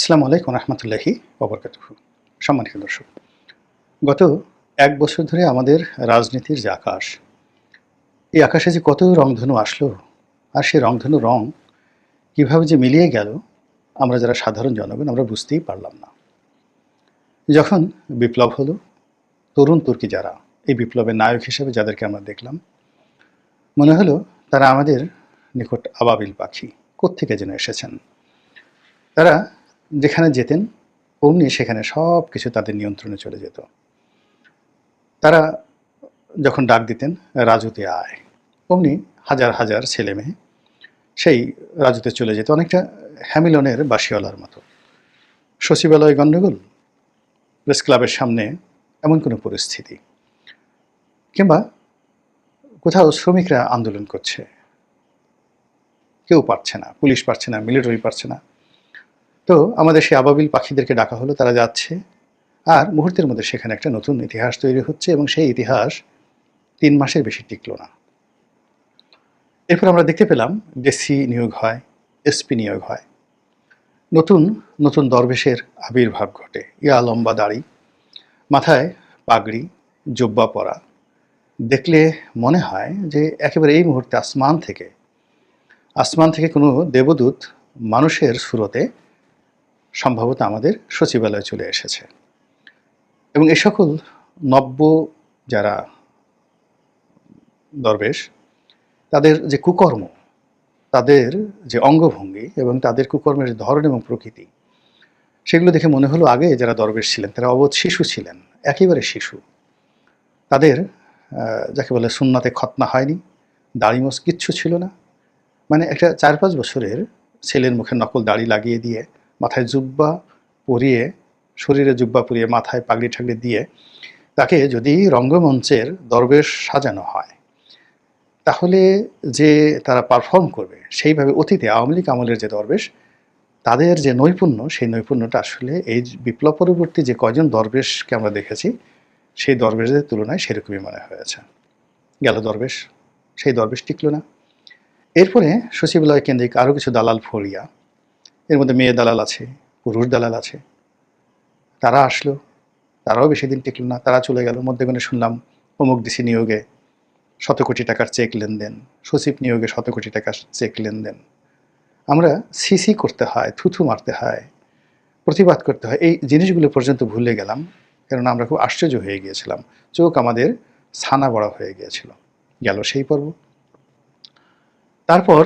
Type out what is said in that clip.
আসসালামু আলাইকুম রহমতুল্লাহি ওবরকাত সম্মানিত দর্শক, গত এক বছর ধরে আমাদের রাজনীতির যে আকাশ, এই আকাশে যে কত রংধনু আসলো আর সেই রংধনু রং কীভাবে যে মিলিয়ে গেল, আমরা যারা সাধারণ জনগণ, আমরা বুঝতেই পারলাম না। যখন বিপ্লব হলো, তরুণ তুর্কি যারা, এই বিপ্লবের নায়ক হিসেবে যাদেরকে আমরা দেখলাম, মনে হলো তারা আমাদের নিকট আবাবিল পাখি, কোত্থেকে যেন এসেছেন? তারা যেখানে যেতেন, অমনি সেখানে সব কিছু তাদের নিয়ন্ত্রণে চলে যেত। তারা যখন ডাক দিতেন, রাজুতে আয়। অমনি হাজার হাজার ছেলে মেয়ে সেই রাজুতে চলে যেত, অনেকটা হ্যামিলনের বাসিওয়ালার মতো। সচিবালয় গণ্ডগোল, প্রেস ক্লাবের সামনে এমন কোনো পরিস্থিতি। কিংবা কোথাও শ্রমিকরা আন্দোলন করছে। কেউ পারছে না, পুলিশ পারছে না, মিলিটারি পারছে না। তো আমাদের সেই আবাবিল পাখিদেরকে ডাকা হলো, তারা যাচ্ছে। আর মুহূর্তের মধ্যে সেখানে একটা নতুন ইতিহাস তৈরি হচ্ছে এবং সেই ইতিহাস তিন মাসের বেশি টিকলো না। এরপর আমরা দেখতে পেলাম ডিসি নিয়োগ হয় এসপি নিয়োগ হয়। নতুন নতুন দরবেশের আবির্ভাব ঘটে। ইয়া লম্বা দাড়ি, মাথায় পাগড়ি, জব্বা পরা। দেখলে মনে হয় যে একেবারে এই মুহূর্তে আসমান থেকে আসমান থেকে কোনো দেবদূত মানুষের সুরতে সম্ভবত আমাদের সচিবালয়ে চলে এসেছে। এবং এ সকল নব্য যারা দরবেশ, তাদের যে কুকর্ম, তাদের যে অঙ্গভঙ্গি এবং তাদের কুকর্মের ধরন এবং প্রকৃতি, সেগুলো দেখে মনে হলো আগে যারা দরবেশ ছিলেন, তারা অবোধ শিশু ছিলেন, একেবারে শিশু। তাদের যাকে বলে সুন্নাতে খতনা হয়নি দাড়িমোস কিচ্ছু ছিল না। মানে একটা চার পাঁচ বছরের ছেলের মুখে নকল দাড়ি লাগিয়ে দিয়ে মাথায় জুব্বা পরিয়ে, শরীরে জুব্বা পরিয়ে মাথায় পাগড়ি ঠাগড়ি দিয়ে তাকে যদি রঙ্গমঞ্চের দরবেশ সাজানো হয়, তাহলে যে তারা পারফর্ম করবে, সেইভাবে অতীতে আওয়ামী লীগ আমলের যে দরবেশ, তাদের যে নৈপুণ্য, সেই নৈপুণ্যটা আসলে এই বিপ্লব পরবর্তী যে কয়জন দরবেশকে আমরা দেখেছি, সেই দরবেশদের তুলনায় সেরকমই মনে হয়েছে। গেল দরবেশ, সেই দরবেশ টিকলো না। এরপরে সচিবালয় কেন্দ্রিক আরও কিছু দালাল ফরিয়া এর মধ্যে মেয়ে দালাল আছে, পুরুষ দালাল আছে। তারা আসলো, তারাও বেশি দিন টিকলো না, তারা চলে গেল। মধ্যেখানে শুনলাম অমুক ডিসি নিয়োগে শত কোটি টাকার চেক লেনদেন, সচিব নিয়োগে শত কোটি টাকার চেক লেনদেন। আমরা সিসি করতে হয়, থুথু মারতে হয়, প্রতিবাদ করতে হয়। এই জিনিসগুলো পর্যন্ত ভুলে গেলাম কারণ আমরা খুব আশ্চর্য হয়ে গিয়েছিলাম। চোখ আমাদের ছানা বড়া হয়ে গিয়েছিল। গেল সেই পর্ব। তারপর